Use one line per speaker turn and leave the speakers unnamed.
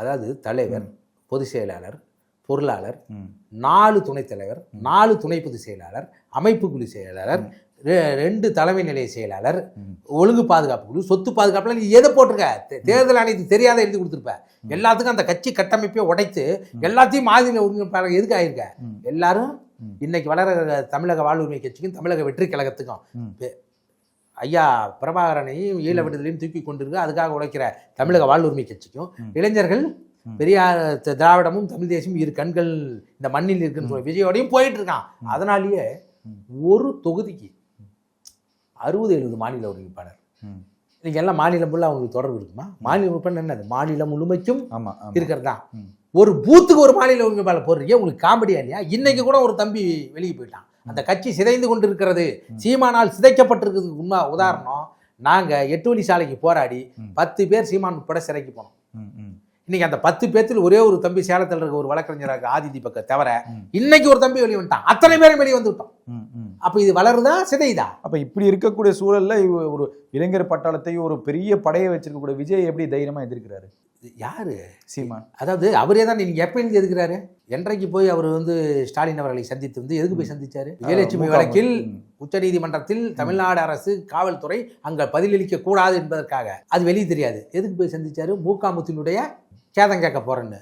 அதாவது தலைவர் பொதுச் செயலாளர் பொருளாளர். நாலு துணைத் தலைவர் நாலு துணை பொதுச் செயலாளர் அமைப்பு குழு செயலாளர் ரெண்டு தலைமை நிலைய செயலாளர். ஒழுங்கு பாதுகாப்பு குழு சொத்து பாதுகாப்புல நீ எதை போட்டிருக்க? தேர்தல் ஆணையத்துக்கு தெரியாத எழுதி கொடுத்துருப்ப. எல்லாத்துக்கும் அந்த கட்சி கட்டமைப்பை உடைத்து எல்லாத்தையும் மாநில ஒருங்கிணைப்பாளர் எதுக்கு ஆயிருக்க. எல்லாரும். இன்னைக்கு வளர தமிழக வாழ்வுரிமை கட்சிக்கும் தமிழக வெற்றி கழகத்துக்கும் ஐயா பிரபாகரனையும் ஈழ விடுதலையும் தூக்கி கொண்டிருக்க அதுக்காக உழைக்கிற தமிழக வாழ்வுரிமை கட்சிக்கும். இளைஞர்கள். பெரியார் திராவிடமும் தமிழ் தேசமும் இரு கண்கள் இந்த மண்ணில் இருக்குன்னு விஜயோடையும் போயிட்டு இருக்கான். அதனாலேயே. ஒரு தொகுதிக்கு அறுபது எழுபது மாநில ஒருங்கிணைப்பாளர்.
ம்.
நீங்க எல்லாம் மாநிலம் ஃபுல்லாக அவங்களுக்கு தொடர்பு இருக்குமா? மாநில உறுப்பினர் என்னது மாநிலம் முழுமைக்கும் இருக்கிறது தான். ஒரு பூத்துக்கு ஒரு மாநில ஒருங்கிணைப்பாளர் போடுறீங்க. உங்களுக்கு காமெடியா இல்லையா? இன்னைக்கு கூட ஒரு தம்பி வெளியே போயிட்டான். அந்த கட்சி சிதைந்து கொண்டு இருக்கிறது சீமானால் சிதைக்கப்பட்டிருக்கிறதுக்கு உண்மை உதாரணம் நாங்க எட்டு வழி சாலைக்கு போராடி. பத்து பேர் சீமான் உட்பட சிறைக்கு போனோம். இன்னைக்கு அந்த பத்து பேர்த்தில் ஒரே ஒரு தம்பி சேலத்தில் இருக்க ஒரு வழக்கறிஞராக ஆதி தீபக்கை தவிர. இன்னைக்கு ஒரு தம்பி வெளியே வந்துட்டான் அத்தனை பேரும் வெளியே வந்து விட்டோம். அப்ப இது வளருதா சிதையுதா
அப்ப இப்படி இருக்கக்கூடிய சூழல்ல இவ- ஒரு இளைஞர் பட்டாளத்தை ஒரு பெரிய படையை வச்சிருக்கக்கூடிய விஜய் எப்படி தைரியமா எதிர்க்கிறாரு
யாரு?
சீமான்.
அதாவது அவரே தான் நீங்க எப்ப இருந்து எதுக்குறாரு? என்றைக்கு போய் அவர் வந்து ஸ்டாலின் அவர்களை சந்தித்து வந்து எதுக்கு போய் சந்திச்சாரு? விஜயலட்சுமி. வழக்கில். உச்சநீதிமன்றத்தில் தமிழ்நாடு அரசு காவல்துறை அங்க பதிலளிக்க கூடாது என்பதற்காக. அது வெளியே தெரியாது. எதுக்கு போய் சந்திச்சாரு? மூகாமுத்தினுடைய கேதம் கேட்க போறேன்னு.